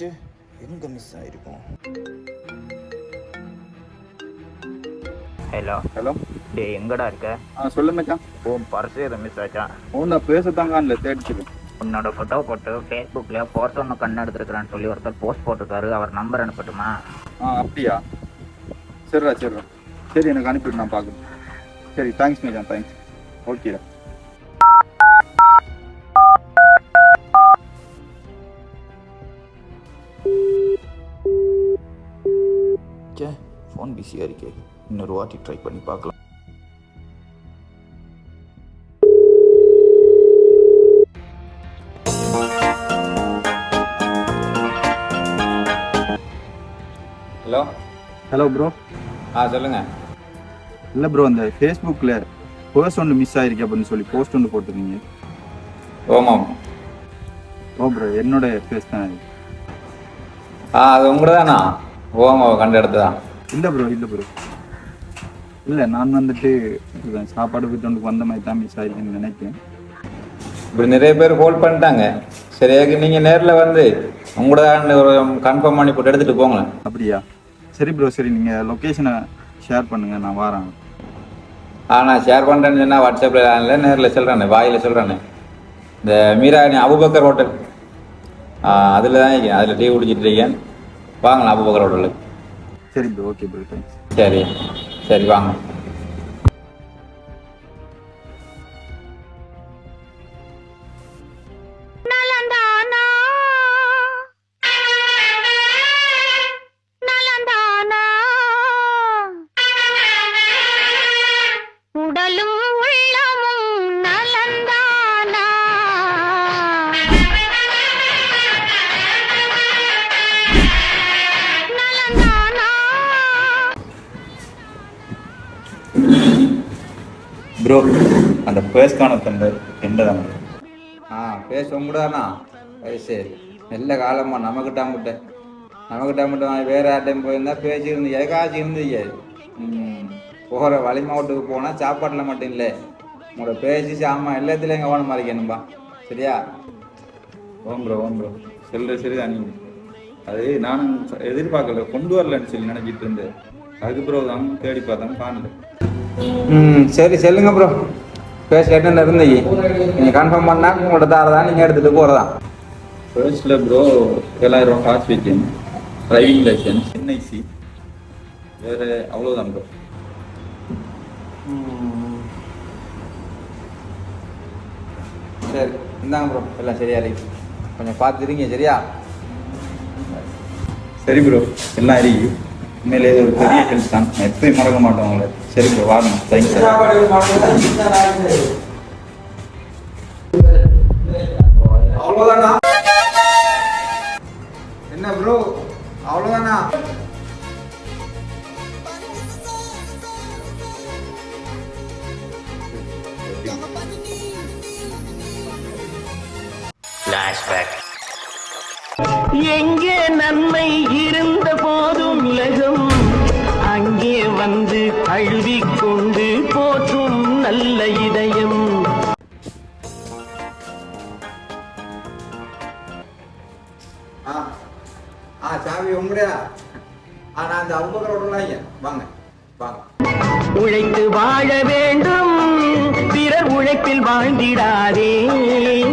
ச்சே எங்கே மிஸ் ஆயிருக்கும் ஹலோ ஹலோ டேய் எங்கடா இருக்க? ஆ சொல்லு மச்சான் உன் பர்ஸ் எதை மிஸ் ஆச்சா? ஓ நான் பேசத்தாங்க இல்லை தேடிச்சிரு உன்னோட ஃபோட்டோ போட்டு ஃபேஸ்புக்கில் ஃபோட்டோ ஒன்று கண்ணு எடுத்துருக்கிறான்னு சொல்லி ஒருத்தர் போஸ்ட் போட்டிருக்காரு. அவர் நம்பர் அனுப்பட்டுமா? ஆ அப்படியா? சரிடா சரிடா. சரி எனக்கு அனுப்பிவிடு நான் பார்க்குறேன் சரி தேங்க்ஸ் மச்சான் தேங்க்ஸ் ஓகேடா ஃபோன் பிஸியாக இருக்கே இன்னொரு வாட்டி ட்ரை பண்ணி பார்க்கலாம். ஹலோ ஹலோ ப்ரோ ஆ சொல்லுங்க. இல்லை ப்ரோ அந்த ஃபேஸ்புக்கில் பர்ஸ் ஒன்று மிஸ் ஆயிருக்கு அப்படின்னு சொல்லி போஸ்ட் ஒன்று போட்டிருந்தீங்க ஓமாம் ஓ ப்ரோ என்னோட ஃபேஸ் தான். ஆ அது உங்களோட தானா? ஓமா கண்ட இடத்து தான் இல்லை ப்ரோ இல்லை ப்ரோ இல்லை நான் வந்துட்டு இதுதான் சாப்பாடு வீட்டு வந்த மாதிரி தான் மிஸ் ஆயிருக்குன்னு நினைக்கிறேன். இப்படி நிறைய பேர் ஹோல்ட் பண்ணிட்டாங்க. சரி அதுக்கு நீங்கள் நேரில் வந்து உங்களோட ஒரு கன்ஃபார்ம் பண்ணி போட்டு எடுத்துகிட்டு போங்களேன். அப்படியா? சரி ப்ரோ சரி நீங்கள் லொக்கேஷனை ஷேர் பண்ணுங்கள் நான் வரேன். ஆ நான் ஷேர் பண்ணுறேன்னு சொன்னால் வாட்ஸ்அப்பில் இல்லை நேரில் சொல்கிறேனே வாயில் சொல்கிறேனே இந்த மீராணி அபுபக்கர் ஹோட்டல் அதில் தான் இருக்கேன். அதில் டீ குடிச்சிட்டு இருக்கேன். வாங்கலாம் அபுபக்கர் ஹோட்டலுக்கு சரி ப்ரோ ஓகே ப்ரோ தேங்க்ஸ் சரி சரி வாங்க. ப்ரோ அந்த பேஸ்க்கான தந்தை என்னதான் ஆ பேசுவோம் கூடாண்ணா சரி நல்ல காலம்மா நமக்கிட்ட முட்டை நமக்கிட்ட மட்டும் வேற யார்ட்டையும் போயிருந்தா பேசியிருந்து ஏகாச்சும் இருந்தீங்க? போகிற வழி மாவட்டத்துக்கு போனால் சாப்பாட்டில் மட்டும் இல்லை. உங்களோட பேசி சாமான் எல்லாத்துலேயும் கவனமாக இருக்கணும்பா சரியா? ஓம் ப்ரோ ஓம் ப்ரோ செல்ற சரிதான் நீங்க. அது நானும் எதிர்பார்க்கல. கொண்டு வரலன்னு சொல்லி நினைச்சிட்டு இருந்தேன். அதுக்கு தான் தேடி பார்த்தேன் காணல. ம் சரி சொல்லுங்க ப்ரோ பேச என்ன இருந்தீங்க நீங்கள் கன்ஃபார்ம் பண்ணால் உங்களோட தார தான் நீங்கள் எடுத்துகிட்டு போகிறதான் ஃபர்ஸ்ட்ல ப்ரோ ஏழாயிரம் ரூபா காசு வச்சேன் டிரைவிங் லைசன்ஸ் என்ஐசி வேற அவ்வளோதான் ப்ரோ சரி. இந்தாங்க ப்ரோ எல்லாம் சரியா இருக்கு. கொஞ்சம் பார்த்துருங்க சரியா? சரி ப்ரோ எல்லாம் இருக்கு. உண்மையிலே ஒரு பெரிய ஹெல்ப் தான். எப்பயும் மறக்க மாட்டோம் உங்களை. சரி ப்ரோ வாங்க. தேங்க்ஸ் அவ்வளோதானா என்ன ப்ரோ அவ்வளோதானா எங்கே நன்மை இருந்த போதும் ஆ சாவி உங்களையா ஆ நான் அந்த அவுபக்கரோடலாம் வாங்க வாங்க. உழைத்து வாழ வேண்டும். பிறர் உழைப்பில் வாழ்ந்திடாதே.